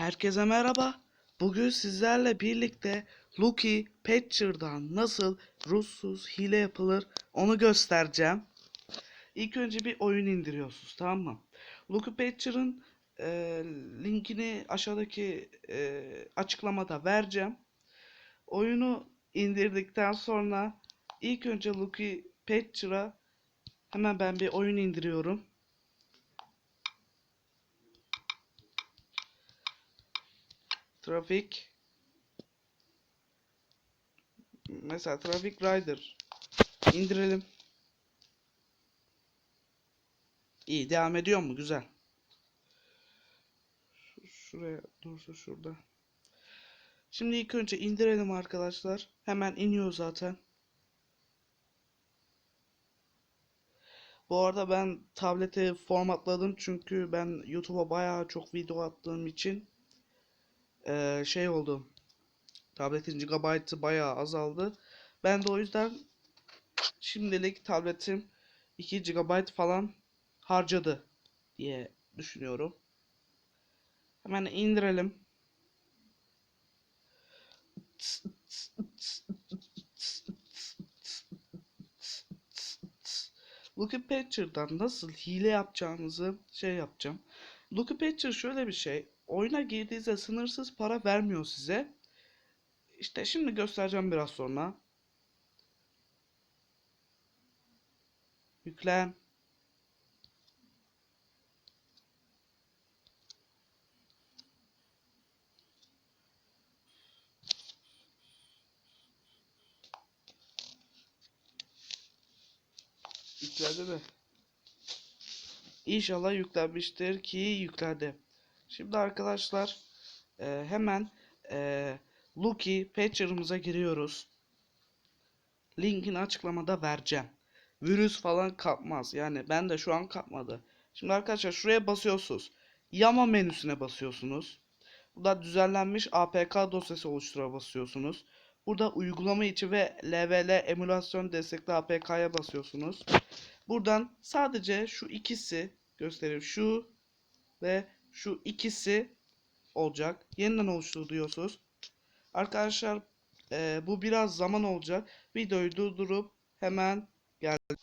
Herkese merhaba. Bugün sizlerle birlikte Lucky Patcher'dan nasıl ruhsuz hile yapılır onu göstereceğim. İlk önce bir oyun indiriyorsunuz tamam mı? Lucky Patcher'ın e, linkini aşağıdaki e, açıklamada vereceğim. Oyunu indirdikten sonra ilk önce Lucky Patcher'a hemen ben bir oyun indiriyorum. Trafik mesela Traffic Rider indirelim. İyi devam ediyor mu? Güzel. Şu- Şuraya dursa şurada. Şimdi ilk önce indirelim arkadaşlar. Hemen iniyor zaten. Bu arada ben tableti formatladım çünkü ben YouTube'a bayağı çok video attığım için eee, şey oldu. Tabletin gigabaytı bayağı azaldı. Ben de o yüzden şimdilik tabletim 2 GB falan harcadı diye düşünüyorum. Hemen indirelim. Lucky Patcher'dan nasıl hile yapacağınızı şey yapacağım. Lucky Patcher şöyle bir şey. Oyuna girdiğinizde sınırsız para vermiyor size. İşte şimdi göstereceğim biraz sonra. Yüklen. Yükledi mi? İnşallah yüklenmiştir ki yüklendi. Şimdi arkadaşlar e, hemen e, Lucky Patcher'ımıza giriyoruz. Linkini açıklamada vereceğim. Virüs falan kapmaz. Yani ben de şu an kapmadı. Şimdi arkadaşlar şuraya basıyorsunuz. Yama menüsüne basıyorsunuz. Burada düzenlenmiş APK dosyası oluştura basıyorsunuz. Burada uygulama içi ve LVL emülasyon destekli APK'ya basıyorsunuz. Buradan sadece şu ikisi göstereyim. Şu ve şu ikisi olacak. Yeniden oluştur. Arkadaşlar eee, bu biraz zaman olacak. Videoyu durdurup hemen geldim.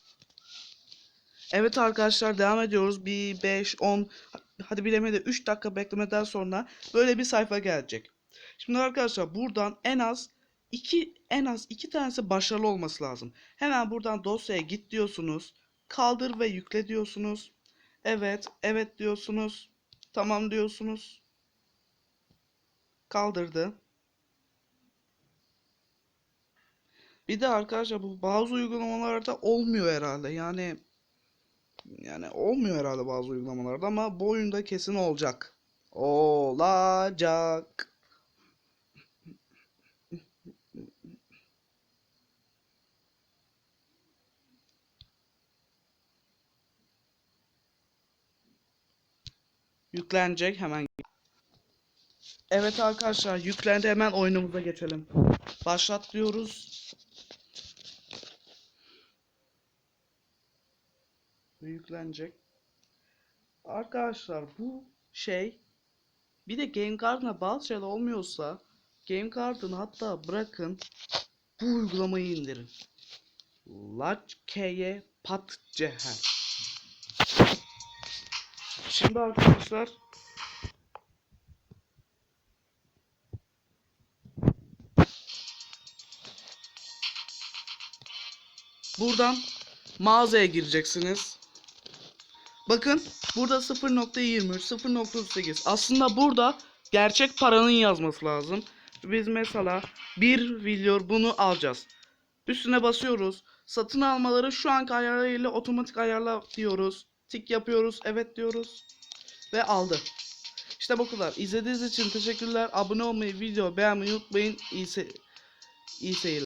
Evet arkadaşlar devam ediyoruz. Bir 5 10 hadi bilemedi 3 dakika beklemeden sonra böyle bir sayfa gelecek. Şimdi arkadaşlar buradan en az iki en az iki tanesi başarılı olması lazım. Hemen buradan dosyaya git diyorsunuz. Kaldır ve yükle diyorsunuz. Evet, evet diyorsunuz. Tamam diyorsunuz. Kaldırdı. Bir de arkadaşlar bu bazı uygulamalarda olmuyor herhalde. Yani yani olmuyor herhalde bazı uygulamalarda ama bu oyunda kesin olacak. Olacak. Yüklenecek hemen. Evet arkadaşlar yüklendi hemen oyunumuza geçelim. Başlat diyoruz. Yüklenecek. Arkadaşlar bu şey bir de Game Card'ına bazı şeyler olmuyorsa Game Card'ını hatta bırakın bu uygulamayı indirin. Latchkeye Pat Ceher. Şimdi arkadaşlar buradan mağazaya gireceksiniz. Bakın burada 0.23, 0.38. Aslında burada gerçek paranın yazması lazım. Biz mesela 1 milyon bunu alacağız. Üstüne basıyoruz. Satın almaları şu anki ayarlarıyla otomatik ayarla diyoruz. Tik yapıyoruz. Evet diyoruz. Ve aldı. İşte bu kadar. İzlediğiniz için teşekkürler. Abone olmayı, video beğenmeyi unutmayın. İyi, se iyi seyirler.